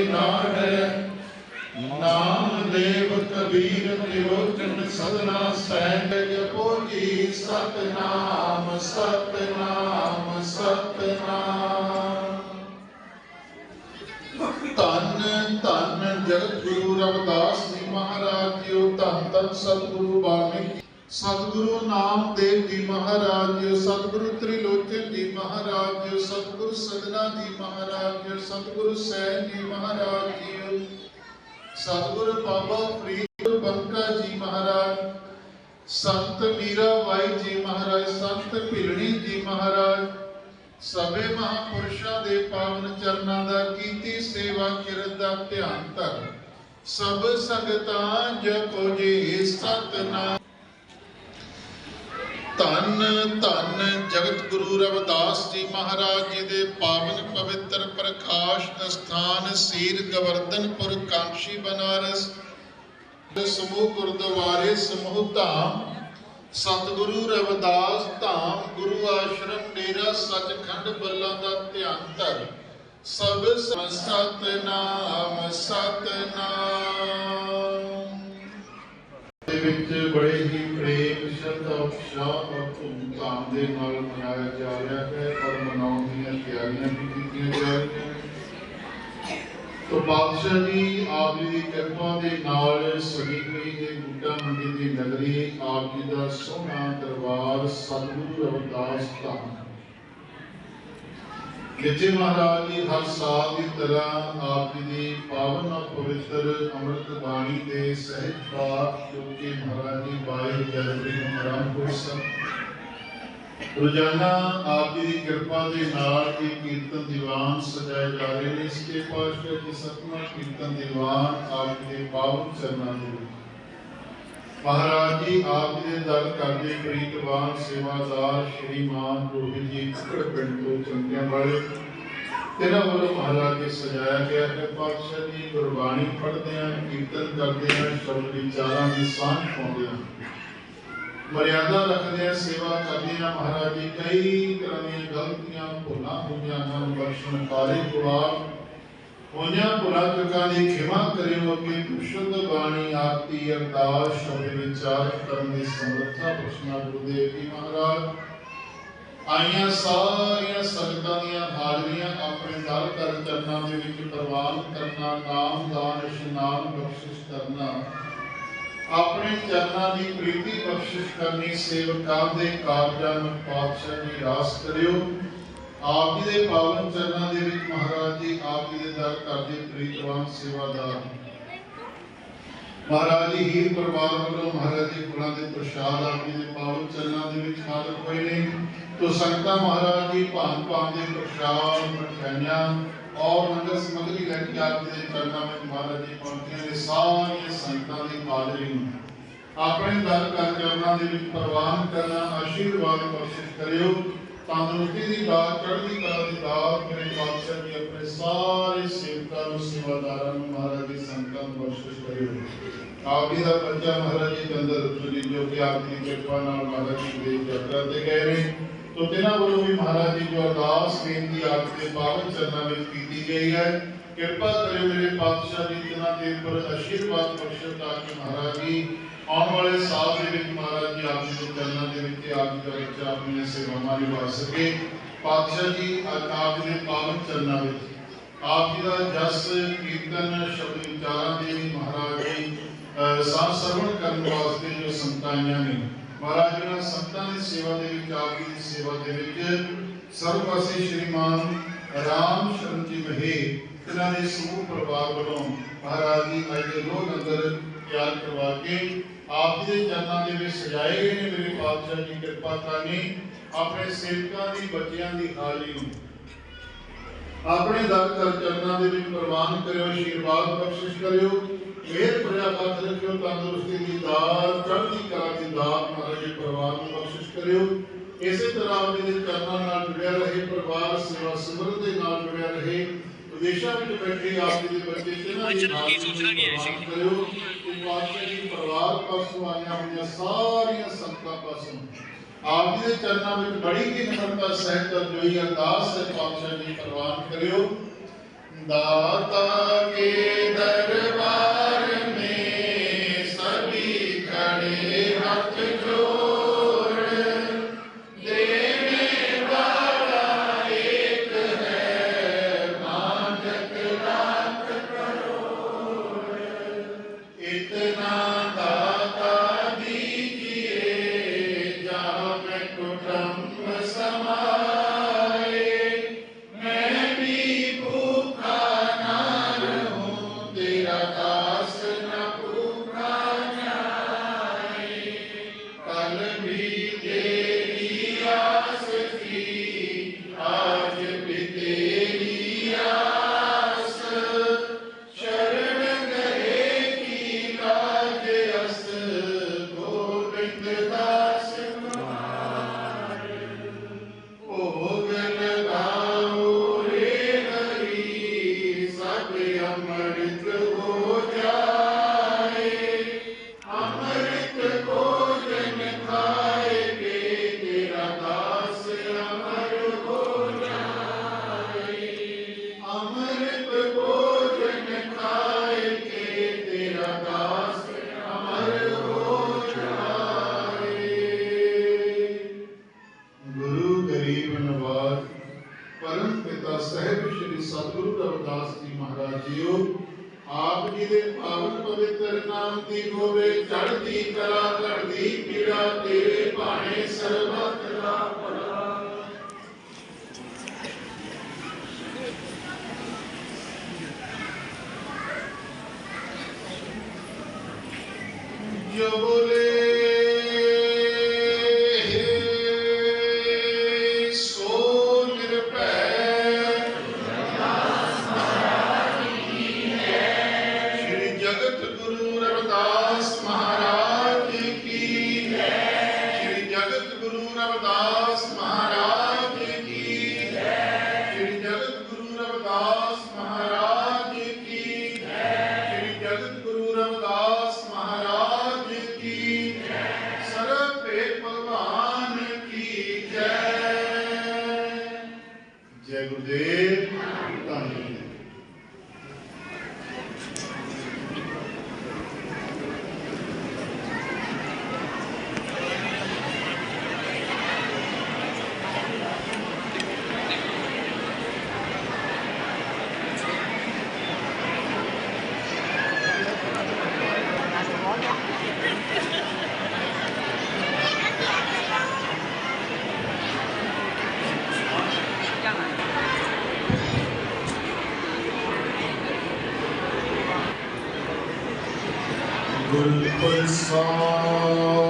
ਕੋਈ ਨਾ ਹੈ। ਨਾਮ ਦੇਵ ਕਬੀਰ ਤਿਰੋਚਨ ਸਦਨਾ ਸਹਿਜ ਜਪੋ ਜੀ। ਸਤਨਾਮ ਸਤਨਾਮ ਸਤਨਾਮ। ਧੰਨ ਧੰਨ ਜਗਤ ਗੁਰੂ ਰਵਿਦਾਸ ਜੀ ਮਹਾਰਾਜ ਜੀਓ। ਧੰਨ ਧੰਨ ਸਤਿਗੁਰੂ ਬਾਣੀ ਸਤਿਗੁਰੂ ਨਾਮਦੇਵ ਜੀ ਮਹਾਰਾਜ ਜੀਓ ਸਤਿਗੁਰੂ ਤ੍ਰਿਲੋਚਨ ਜੀ ਮਹਾਰਾਜ ਜੀਓ ਸਤਿਗੁਰੂ ਸਦਨਾ ਜੀ ਮਹਾਰਾਜ ਜੀਓ ਸਤਿਗੁਰੂ ਸੈਨ ਜੀ ਮਹਾਰਾਜ ਜੀਓ ਸਤਿਗੁਰੂ ਬਾਬਾ ਫਰੀਦ ਬੰਕਾ ਜੀ ਮਹਾਰਾਜ, ਸੰਤ ਮੀਰਾ ਬਾਈ ਜੀ ਮਹਾਰਾਜ, ਸੰਤ ਭਿਲਣੀ ਜੀ ਮਹਾਰਾਜ, ਸਭੇ ਮਹਾਪੁਰਸ਼ਾਂ ਦੇ ਪਾਵਨ ਚਰਨਾਂ ਦਾ ਕੀਤੀ ਸੇਵਾ ਕਿਰਤ ਦਾ ਧਿਆਨ ਧਰ। ਸਭ ਸੰਗਤਾਂ ਜਪੋ ਜੀ, ਸਤਨਾਮ ਧੰਨ ਧੰਨ ਜਗਤ ਗੁਰੂ ਰਵਿਦਾਸ ਜੀ ਮਹਾਰਾਜ ਜੀ ਦੇ ਪਾਵਨ ਪਵਿੱਤਰ ਪ੍ਰਕਾਸ਼ ਸਥਾਨ ਸੀਰ ਗਵਰਧਨਪੁਰ, ਕਾਂਸ਼ੀ, ਬਨਾਰਸ ਦੇ ਸਮੂਹ ਗੁਰਦੁਆਰੇ ਸਮੂਹ ਧਾਮ, ਸਤਿਗੁਰੂ ਰਵਿਦਾਸ ਧਾਮ, ਗੁਰੂ ਆਸ਼ਰਮ, ਡੇਰਾ ਸੱਚਖੰਡ, ਬੱਲਾ ਦਾ ਧਿਆਨ ਧਰ। ਸਭ ਸਤਨਾਮ ਸਤਨਾਮ। ਦੇ ਵਿੱਚ ਬੜੇ ਹੀ ਪ੍ਰੇਮ ਸ਼ਰਧਾ ਉਤਸ਼ਾਹ ਔਰ ਧੂਮਧਾਮ ਦੇ ਨਾਲ ਮਨਾਇਆ ਜਾ ਰਿਹਾ ਹੈ ਔਰ ਮਨਾਉਣ ਦੀਆਂ ਤਿਆਰੀਆਂ ਵੀ ਕੀਤੀਆਂ ਜਾ ਰਹੀਆਂ ਹਨ ਤੋ ਬਾਦਸ਼ਾਹ ਜੀ ਆਪ ਜੀ ਦੀ ਕਿਰਪਾ ਦੇ ਨਾਲ ਸਜੀ ਹੋਈ ਇਹ ਬੂਟਾ ਮੰਡੀ ਦੀ ਨਗਰੀ, ਆਪ ਜੀ ਦਾ ਸੋਹਣਾ ਦਰਬਾਰ, ਸਤਿਗੁਰੂ ਰਵਿਦਾਸ ਧਾਮ। ਜਿੱਥੇ ਮਹਾਰਾਜ ਜੀ, ਹਰ ਸਾਲ ਦੀ ਤਰ੍ਹਾਂ ਆਪ ਜੀ ਦੀ ਪਾਵਨ ਔਰ ਪਵਿੱਤਰ ਅੰਮ੍ਰਿਤ ਬਾਣੀ ਦੇ ਸਹਿਜ ਪਾਠ ਜੋ ਕਿ ਮਹਾਰਾਜ ਜੀ 22 ਜਨਵਰੀ ਨੂੰ ਆਰੰਭ ਹੋਏ ਸਨ। ਰੋਜ਼ਾਨਾ ਆਪ ਜੀ ਦੀ ਕਿਰਪਾ ਦੇ ਨਾਲ ਇਹ ਕੀਰਤਨ ਦੀਵਾਨ ਸਜਾਏ ਜਾ ਰਹੇ ਨੇ। ਇਸ ਕੇ ਪਾਸ਼ਾ ਜੀ ਸਤਨਾ ਕੀਰਤਨ ਦੀਵਾਨ ਆਪ ਜੀ ਦੇ ਪਾਵਨ ਚਰਨਾਂ ਦੇ ਵਿੱਚ। ਮਹਾਰਾਜ ਜੀ, ਆਪ ਜੀ ਦੇ ਦਰ ਕਰਦੇ ਪ੍ਰੀਤਵਾਨ ਸੇਵਾਦਾਰ ਸ਼੍ਰੀਮਾਨ ਰੋਹਿਤ ਜੀ ਕੁਕੜ ਪਿੰਡ ਤੋਂ ਚੰਗਿਆਂ ਵਾਲੇ। ਤੇਰਾ ਵੱਲੋਂ ਮਹਾਰਾਜ ਜੀ ਸਜਾਇਆ ਗਿਆ ਹੈ। ਪਾਤਸ਼ਾਹ ਜੀ ਗੁਰਬਾਣੀ ਪੜ੍ਹਦੇ ਆ ਕੀਰਤਨ ਕਰਦੇ ਆ ਸ਼ਬਦ ਵਿਚਾਰਾਂ ਦੀ ਸਾਂਝ ਪਾਉਂਦੇ ਆ ਮਰਿਆਦਾ ਰੱਖਦੇ ਆ ਸੇਵਾ ਕਰਦੇ ਆ ਮਹਾਰਾਜ ਜੀ ਕਈ ਤਰ੍ਹਾਂ ਦੀਆਂ ਗਲਤੀਆਂ, ਭੁੱਲਾਂ ਹੋਈਆਂ ਹਨ। ਬਖਸ਼ਣ ਕਾਰੇ ਗੁਲਾਬ ਹੋਈਆਂ ਭੁੱਲਾਂ ਚੁੱਕਾਂ ਦੀ ਖਿਮਾ ਕਰਿਓ ਕਿ ਸ਼ੁੱਧ ਬਾਣੀ ਆਰਤੀ ਅਰਦਾਸ ਸ਼ਬਦ ਵਿਚਾਰ ਕਰਨ ਦੀ ਸਮਰੱਥਾ ਬਖਸ਼ਣਾ ਗੁਰੂਦੇਵ ਜੀ ਮਹਾਰਾਜ। ਆਈਆਂ ਸਾਰੀਆਂ ਸੰਗਤਾਂ ਦੀਆਂ ਹਾਜ਼ਰੀਆਂ ਆਪਣੇ ਦਰ ਕਰ ਚਰਨਾਂ ਦੇ ਵਿੱਚ ਪ੍ਰਵਾਨ ਕਰਨਾ, ਨਾਮ ਦਾਨ, ਇਸ਼ਨਾਨ ਬਖਸ਼ਿਸ਼ ਕਰਨਾ, ਆਪਣੇ ਚਰਨਾਂ ਦੀ ਪ੍ਰੀਤੀ ਬਖਸ਼ਿਸ਼ ਕਰਨੀ, ਸੇਵਕਾਂ ਦੇ ਕਾਰਜਾਂ ਨੂੰ ਪਾਤਸ਼ਾਹ ਜੀ ਰਾਸ ਕਰਿਓ। ਆਪ ਜੀ ਦੇ ਪਾਵਨ ਚਰਨਾਂ ਦੇ ਵਿੱਚ ਮਹਾਰਾਜ ਜੀ, ਆਪ ਜੀ ਦੇ ਦਰ ਕਰਦੇ ਪ੍ਰੀਤਵਾਨ ਸੇਵਾਦਾਰ। ਮਹਾਰਾਜ ਜੀ, ਹੀਰ ਪਰਿਵਾਰ ਵੱਲੋਂ ਮਹਾਰਾਜ ਜੀ ਫੁੱਲਾਂ ਦੇ ਪ੍ਰਸ਼ਾਦ, ਆਪ ਜੀ ਦੇ ਪਾਵਨ ਚਰਨਾਂ ਦੇ ਵਿੱਚ ਹਾਜ਼ਰ ਹੋਏ ਨੇ। ਤੋ ਸੰਗਤਾਂ ਮਹਾਰਾਜ ਜੀ ਭਾਂ ਭਾਂ ਦੇ ਪ੍ਰਸ਼ਾਦ ਮਠਿਆਈਆਂ ਔਰ ਲੰਗਰ ਸਮਗਰੀ ਲੈ ਕੇ ਆਪ ਜੀ ਦੇ ਚਰਨਾਂ ਵਿੱਚ ਮਹਾਰਾਜ ਜੀ ਪਹੁੰਚੀਆਂ ਨੇ। ਸਾਰੀਆਂ ਸੰਗਤਾਂ ਦੀ ਹਾਜ਼ਰੀ ਨੂੰ ਆਪਣੇ ਦਰ ਕਰ ਚਰਨਾਂ ਦੇ ਵਿੱਚ ਪ੍ਰਵਾਨ ਕਰਨਾ, ਆਸ਼ੀਰਵਾਦ ਬਖਸ਼ਿਸ਼ ਕਰਿਓ। ਤੰਦਰੁਸਤੀ ਦੀ ਦਾਤ, ਚੜ੍ਹਦੀ ਕਲਾ ਦੀ ਦਾਤ, ਮੇਰੇ ਪਾਤਸ਼ਾਹ ਜੀ ਆਪਣੇ ਸਾਰੇ ਸੇਵਕਾਂ ਨੂੰ, ਸੇਵਾਦਾਰਾਂ ਨੂੰ, ਮਹਾਰਾਜ ਦੀ ਸੰਗਤਾਂ ਨੂੰ ਬਖਸ਼ਿਸ਼ ਕਰਿਓ। ਆਪ ਜੀ ਦਾ ਬੱਚਾ ਮਹਾਰਾਜ ਜੀ ਚੰਦਰ ਜੀ ਜੋ ਕਿ ਆਪ ਦੀ ਕਿਰਪਾ ਨਾਲ ਮਹਾਰਾਜ ਜੀ ਯਾਤਰਾ ਤੇ ਗਏ ਨੇ। ਤੋ ਤੇਨਾਂ ਵੱਲੋਂ ਵੀ ਮਹਾਰਾਜ ਜੀ ਜੋ ਅਰਦਾਸ ਬੇਨਤੀ ਆਪ ਦੇ ਪਾਵਨ ਚਰਨਾਂ ਵਿੱਚ ਕੀਤੀ ਗਈ ਹੈ ਕਿਰਪਾ ਕਰਿਓ ਮੇਰੇ ਪਾਤਸ਼ਾਹ ਜੀ ਤੇਨਾਂ ਦੇ ਉੱਪਰ ਆਸ਼ੀਰਵਾਦ ਬਖਸ਼ੋ ਤਾਂ ਕਿ ਮਹਾਰਾਜ ਜੀ ਆਉਣ ਵਾਲੇ ਸਾਲ ਦੇ ਵਿੱਚ ਮਹਾਰਾਜ ਜੀ ਆਪ ਜੀ ਦੇ ਚਰਨਾਂ ਦੇ ਵਿੱਚ ਆਪ ਜੀ ਦਾ ਬੱਚਾ ਆਪਣੀਆਂ ਸੇਵਾਵਾਂ ਨਿਭਾ ਸਕੇ ਪਾਤਸ਼ਾਹ ਜੀ ਅੱਜ ਆਪ ਜੀ ਦੇ ਪਾਵਨ ਚਰਨਾਂ ਵਿੱਚ ਆਪ ਜੀ ਦਾ ਜਸ ਕੀਰਤਨ ਸ਼ਬਦ ਵਿਚਾਰਾਂ ਦੇ ਵੀ ਮਹਾਰਾਜ ਜੀ ਅਹ, ਸਾਹ ਸਰਵਣ ਕਰਨ ਵਾਸਤੇ ਜੋ ਸੰਤਾਂ ਆਈਆਂ ਨੇ ਮਹਾਰਾਜ ਜੀ ਨਾਲ ਸੰਤਾਂ ਦੀ ਸੇਵਾ ਦੇ ਵਿੱਚ ਆਪ ਜੀ ਦੀ ਸੇਵਾ ਦੇ ਵਿੱਚ ਸਰਵਵਾਸੀ ਸ਼੍ਰੀਮਾਨ ਰਾਮ ਸ਼ਰਨ ਜੀ ਮਹੇ ਇਹਨਾਂ ਦੇ ਸਮੂਹ ਪਰਿਵਾਰ ਵੱਲੋਂ ਮਹਾਰਾਜ ਜੀ ਅੱਜ ਦੇ ਦੋ ਲੰਗਰ ਤਿਆਰ ਕਰਵਾ ਕੇ ਆਪ ਜੀ ਦੇ ਚਰਨਾਂ ਦੇ ਵਿੱਚ ਸਜਾਏ ਗਏ ਨੇ ਮੇਰੇ ਪਾਤਸ਼ਾਹ ਜੀ ਕਿਰਪਾ ਕਰਨੀ ਆਪਣੇ ਸੇਵਕਾਂ ਦੀ ਬੱਚਿਆਂ ਦੀ ਹਾਜ਼ਰੀ ਨੂੰ ਆਪਣੇ ਦਰ ਕਰ ਚਰਨਾਂ ਦੇ ਵਿੱਚ ਪ੍ਰਵਾਨ ਕਰਿਓ ਆਸ਼ੀਰਵਾਦ ਬਖਸ਼ਿਸ਼ ਕਰਿਓ ਮਿਹਰ ਭਰਿਆ ਹੱਥ ਰੱਖਿਓ ਤੰਦਰੁਸਤੀ ਦੀ ਦਾਤ ਚੜ੍ਹਦੀ ਕਰਿਓ। ਇਸੇ ਤਰ੍ਹਾਂ ਉਹਦੇ ਕਰਨਾ ਨਾਲ ਜੁੜਿਆ ਰਹੇ ਪਰਿਵਾਰ ਸੇਵਾ ਸਿਮਰਨ ਦੇ ਨਾਲ ਜੁੜਿਆ ਰਹੇ ਵਿਦੇਸ਼ਾਂ ਵਿੱਚ ਬੈਠੇ ਆਪ ਜੀ ਦੇ ਬੱਚੇ ਕਿਹਨਾਂ ਦੀ ਨਾਲ ਕੀ ਆਈ ਸੀ ਕਰਿਓ ਕਿ ਪਾਤਸ਼ਾਹ ਜੀ ਪਰਿਵਾਰ ਪਾਸੋਂ ਆਈਆਂ ਹੋਈਆਂ ਸਾਰੀਆਂ ਸੰਤਾਂ ਪਾਸੋਂ। ਆਪ ਜੀ ਦੇ ਚਰਨਾਂ ਵਿੱਚ ਬੜੀ ਹੀ ਨਿਮਰਤਾ ਸਹਿਤ ਜੋਈ ਅਰਦਾਸ ਹੈ ਪਾਤਸ਼ਾਹ ਜੀ ਪ੍ਰਵਾਨ ਕਰਿਓ। ਦਾਤਾ ਕੇ कुटुम्बसमा Amen. Christmas.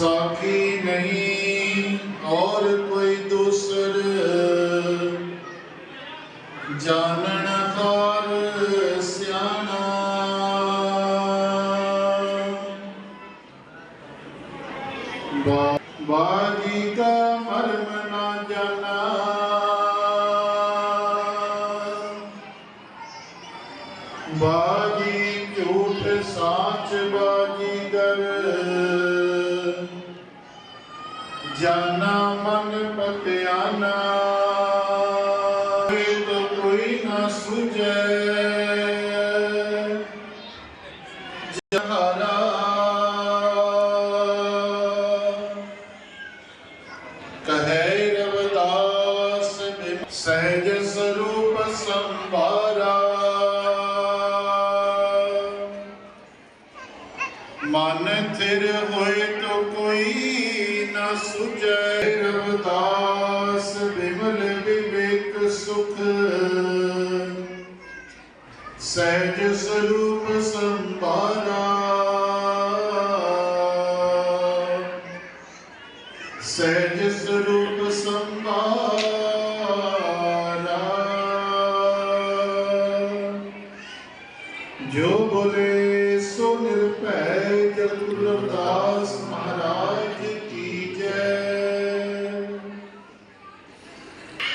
ਸਾਖੀ ਨਹੀਂ ਔਰ ਕੋਈ ਦੂਸਰ। ਜਾਣਨ ਹਾਰ ਸਿਆਣਾ। ਬਾਗੀ ਦਾ ਮਰਮ ਨਾ ਜਾਣਾ। ਬਾ ਸੰਭਾਰਾ ਮਨ ਥਿਰ ਹੋਏ ਤੋ ਕੋਈ ਨਾ ਸੁਝੈ। ਰਵਦਾਸ ਬਿਮਲ ਵਿਵੇਕ ਸੁਖ। ਸਹਿਜ ਸਰੂਪ ਸੰਭਾਰਾ ਸਹਿਜ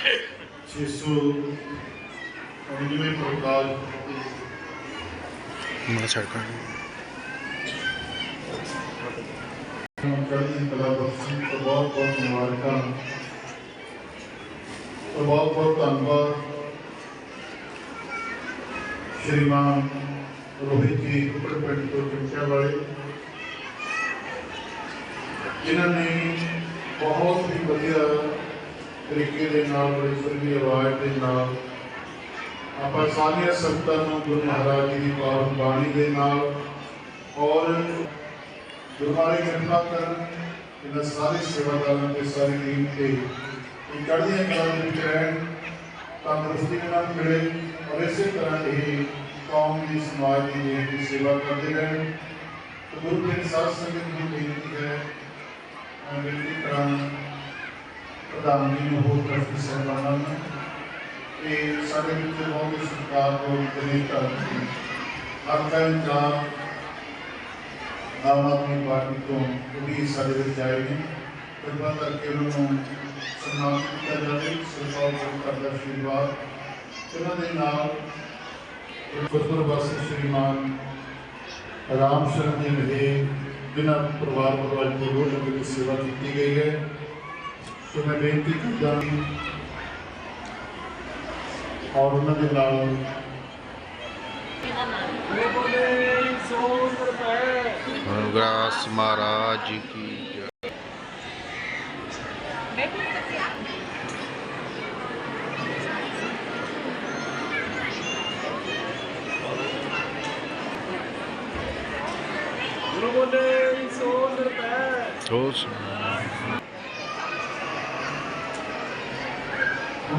699 ਪ੍ਰਕਾਰ ਮੈਂ ਛੱਡ ਕਰ ਚੜ੍ਹਦੀ ਕਲਾ ਬਖਸ਼ੀ ਤੋਂ ਬਹੁਤ ਬਹੁਤ ਮੁਬਾਰਕਾਂ ਤੋਂ ਬਹੁਤ ਬਹੁਤ ਧੰਨਵਾਦ ਸ਼੍ਰੀਮਾਨ ਰੋਹਿਤ ਜੀ ਉੱਪਰਪੰਡ ਤੋਂ ਪਿੰਚਾ ਵਾਲੇ ਜਿਨ੍ਹਾਂ ਨੇ ਬਹੁਤ ਹੀ ਵਧੀਆ ਤਰੀਕੇ ਦੇ ਨਾਲ, ਬੜੀ ਸੁਰੀਲੀ ਆਵਾਜ਼ ਦੇ ਨਾਲ। ਆਪਾਂ ਸਾਰੀਆਂ ਸੰਗਤਾਂ ਨੂੰ ਗੁਰੂ ਮਹਾਰਾਜ ਜੀ ਦੀ ਪਾਵਨ ਬਾਣੀ ਦੇ ਨਾਲ ਔਰ ਗੁਰਬਾਣੀ ਕਿਰਪਾ ਕਰਨ ਇਹਨਾਂ ਸਾਰੇ ਸੇਵਾਦਾਰਾਂ ਤੇ ਸਾਰੀ ਟੀਮ ਤੇ ਇਹ ਚੜ੍ਹਦੀਆਂ ਕਲਾਂ ਦੇ ਵਿੱਚ ਰਹਿਣ, ਤੰਦਰੁਸਤੀ ਨਾਲ ਮਿਲੇ ਔਰ ਇਸੇ ਤਰ੍ਹਾਂ ਇਹ ਕੌਮ ਦੀ, ਸਮਾਜ ਦੀ ਦੇਸ਼ ਸੇਵਾ ਕਰਦੇ ਰਹਿਣ। ਗੁਰੂ ਦੇ ਸਾਧ ਸੰਗਤ ਨੂੰ ਬੇਨਤੀ ਹੈ, ਮੈਂ ਬੇਨਤੀ ਕਰਾਂ ਪ੍ਰਧਾਨ ਜੀ ਨੂੰ ਹੋਰ ਟਰਸਟੀ ਸਾਹਿਬਾਨਾਂ ਨੂੰ ਇਹ ਸਾਡੇ ਵਿੱਚ ਬਹੁਤ ਹੀ ਸਤਿਕਾਰ ਤੋਂ ਇਤਨੇ ਕਰਦੇ ਹਰ ਟਾਈਮ ਜਾਂ ਆਮ ਆਦਮੀ ਪਾਰਟੀ ਤੋਂ ਉਹ ਵੀ ਸਾਡੇ ਵਿੱਚ ਆਏ ਨੇ ਕਿਰਪਾ ਕਰਕੇ ਉਹਨਾਂ ਨੂੰ ਸਨਮਾਨਿਤ ਕੀਤਾ ਜਾਵੇ। ਸਰਕਾਰ ਵੱਲੋਂ ਕਰਦਾ ਆਸ਼ੀਰਵਾਦ ਉਹਨਾਂ ਦੇ ਨਾਲ ਗੁਰਪੁਰ ਵਾਸੀ ਸ਼੍ਰੀਮਾਨ ਰਾਮ ਸ਼ਰਨ ਜੀ ਨੇ ਬਿਨਾਂ ਪਰਿਵਾਰ ਵੱਲੋਂ ਅੱਜ ਗੁਰੂ ਨਗਰ ਦੀ ਸੇਵਾ ਕੀਤੀ ਗਈ ਹੈ। ਸੋ ਮੈਂ ਬੇਨਤੀ ਕਰਦਾ ਹਾਂ ਔਰ ਉਹਨਾਂ ਦੇ ਨਾਲ ਗੁਰਗਰਾਸ ਮਹਾਰਾਜ ਜੀ ਕੀ ਜੈ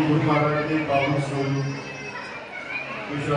ਗੁਰੂ ਬੋਲੇ ਸੋ